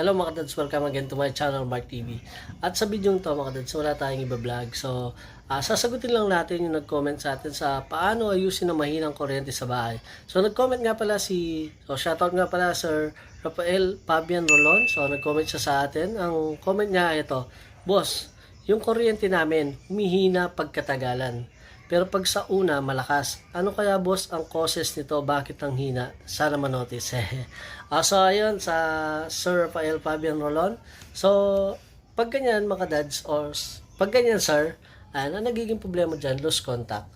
Hello mga dads, welcome again to my channel Mark TV. At sa video to mga dads, wala tayong iba-vlog. So, ah, sasagutin lang natin yung nag-comment sa atin sa paano ayusin ang mahinang kuryente sa bahay. So, nag-comment nga pala si, so shoutout nga pala Sir Rafael Fabian Rolon. So, nag-comment siya sa atin. Ang comment niya ito, Boss, yung kuryente namin humihina pagkatagalan. Pero pag sa una, malakas. Ano kaya boss ang causes nito? Bakit ang hina? Sana manotice. Ah, so, ayun, sa Sir Rafael Fabian Rolon. So, pag ganyan mga dads, or pag ganyan sir, ano nagiging problema dyan? Loose contact.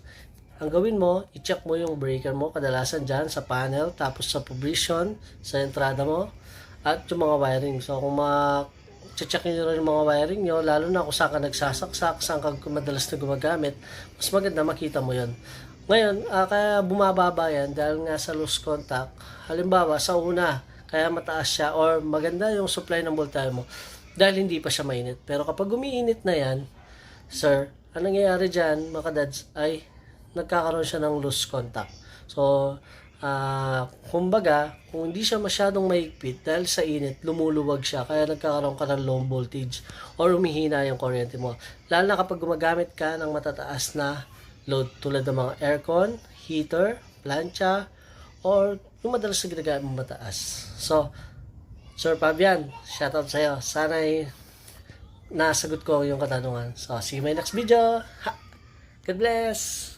Ang gawin mo, i-check mo yung breaker mo, kadalasan dyan sa panel, tapos sa provision, sa entrada mo, at yung mga wiring. So, kung ma check nyo rin mga wiring nyo, lalo na kung saan ka nagsasaksak, saan ka madalas na gumagamit, mas maganda makita mo yon. Ngayon, ah, kaya bumababa yan dahil nga sa loose contact. Halimbawa, sa una, kaya mataas siya or maganda yung supply ng voltahe mo dahil hindi pa siya mainit. Pero kapag umiinit na yan, sir, ang nangyayari dyan, mga dads, ay nagkakaroon siya ng loose contact. So, ah kumbaga, kung hindi siya masyadong maigpit dahil sa init, lumuluwag siya, kaya nagkakaroon ka ng low voltage or umihina yung kuryente mo. Lalo na kapag gumagamit ka ng matataas na load tulad ng mga aircon, heater, plancha, or yung madalas na ginagamit mong mataas. So, Sir Fabian, shoutout sa'yo. Sana ay nasagot ko yung katanungan. So, see you my next video. Ha! God bless!